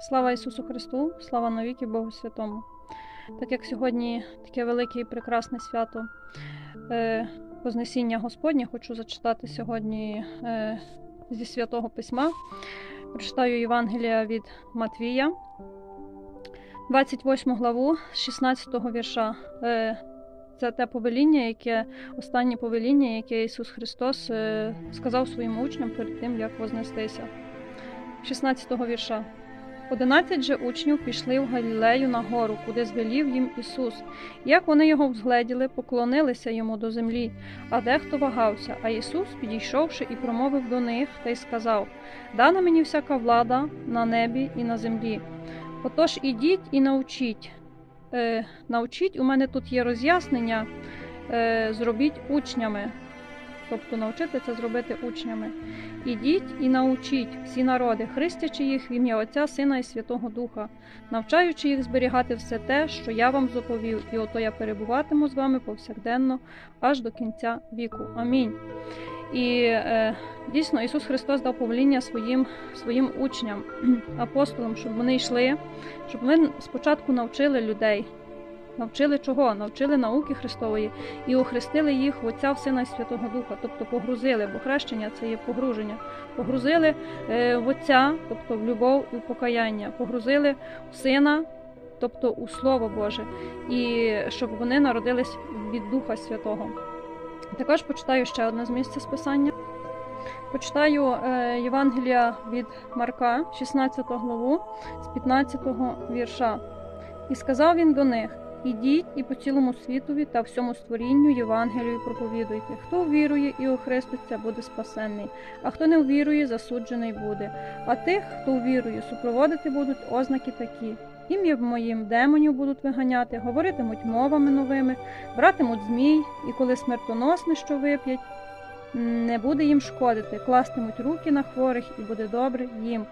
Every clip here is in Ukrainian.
Слава Ісусу Христу, слава навіки Богу Святому. Так як сьогодні таке велике і прекрасне свято е, Вознесіння Господнє, хочу зачитати сьогодні е, зі святого письма. Прочитаю Євангелія від Матвія, 28 главу 16 вірша. Е, це те повеління, яке останнє повеління, яке Ісус Христос сказав своїм учням перед тим, як вознестися. 16 вірша. Одинадцять же учнів пішли в Галілею на гору, куди звелів їм Ісус. Як вони його взгледіли, поклонилися йому до землі, а дехто вагався. А Ісус, підійшовши і промовив до них, та й сказав: Дана мені всяка влада на небі і на землі. Отож ідіть і научіть. Е, научіть, у мене тут є роз'яснення, е, зробіть учнями. Тобто навчити це зробити учнями. Ідіть і научіть всі народи, хрестячи їх в ім'я Отця, Сина і Святого Духа, навчаючи їх зберігати все те, що я вам заповів, і ото я перебуватиму з вами повсякденно аж до кінця віку. Амінь. І е, дійсно Ісус Христос дав повеління своїм, своїм учням, апостолам, щоб вони йшли, щоб вони спочатку навчили людей. Навчили чого? Навчили науки Христової і охрестили їх в Отця в Сина і Святого Духа, тобто погрузили, бо хрещення це є погруження. Погрузили е, в Отця, тобто в любов і в покаяння, погрузили в Сина, тобто у Слово Боже, і щоб вони народились від Духа Святого. Також почитаю ще одне з місця списання. Почитаю е, Євангелія від Марка, 16 главу, з 15 вірша. І сказав він до них. Ідіть і по цілому світові та всьому створінню Євангелію проповідуйте. Хто вірує і охреститься, буде спасенний, а хто не вірує, засуджений буде. А тих, хто вірує, супроводити будуть ознаки такі. Ім'я моїм демонів будуть виганяти, говоритимуть мовами новими, братимуть змій, і коли смертоносне, що вип'ять, не буде їм шкодити, кластимуть руки на хворих, і буде добре їм.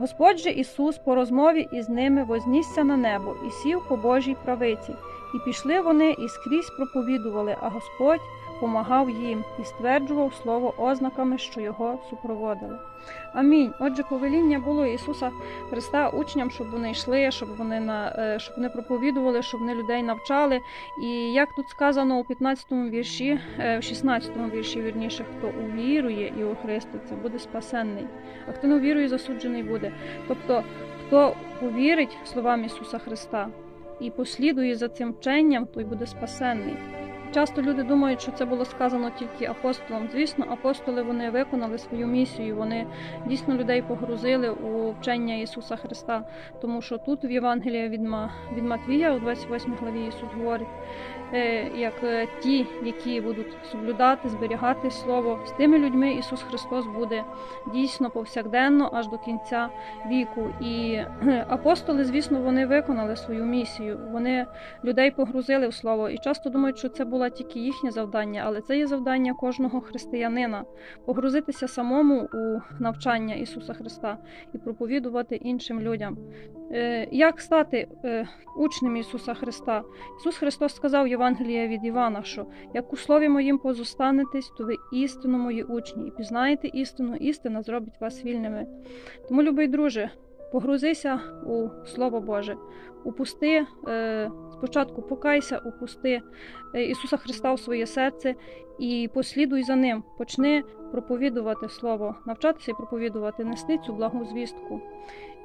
Господь же Ісус по розмові із ними вознісся на небо і сів по Божій правиці. І пішли вони і скрізь проповідували, а Господь помагав їм і стверджував слово ознаками, що його супроводили. Амінь. Отже, повеління було Ісуса Христа учням, щоб вони йшли, щоб вони на е, щоб вони проповідували, щоб вони людей навчали. І як тут сказано у 15-му вірші, е, в 16-му вірші, вірніше, хто увірує і охреститься, буде спасенний, а хто не увірує, засуджений буде. Тобто, хто повірить словам Ісуса Христа і послідує за цим вченням, той буде спасенний. Часто люди думають, що це було сказано тільки апостолам. Звісно, апостоли вони виконали свою місію, вони дійсно людей погрузили у вчення Ісуса Христа. Тому що тут в Євангелії від, Ма, від Матвія, у 28 главі Ісус говорить, е, як е, ті, які будуть соблюдати, зберігати Слово, з тими людьми Ісус Христос буде дійсно повсякденно аж до кінця віку. І е, апостоли, звісно, вони виконали свою місію. Вони людей погрузили в Слово. І часто думають, що це було тільки їхнє завдання, але це є завдання кожного християнина погрузитися самому у навчання Ісуса Христа і проповідувати іншим людям. Е, Як стати е, учнем Ісуса Христа? Ісус Христос сказав Євангелія від Івана, що як у слові моїм позостанетесь, то ви істинно мої учні, і пізнаєте істину, істина зробить вас вільними. Тому, любий друже, погрузися у Слово Боже, упусти е, спочатку покайся, упусти е, Ісуса Христа в своє серце і послідуй за Ним. Почни проповідувати Слово, навчатися і проповідувати, нести цю благу звістку.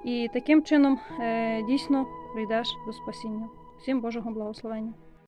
І таким чином е, дійсно прийдеш до спасіння. Всім Божого благословення.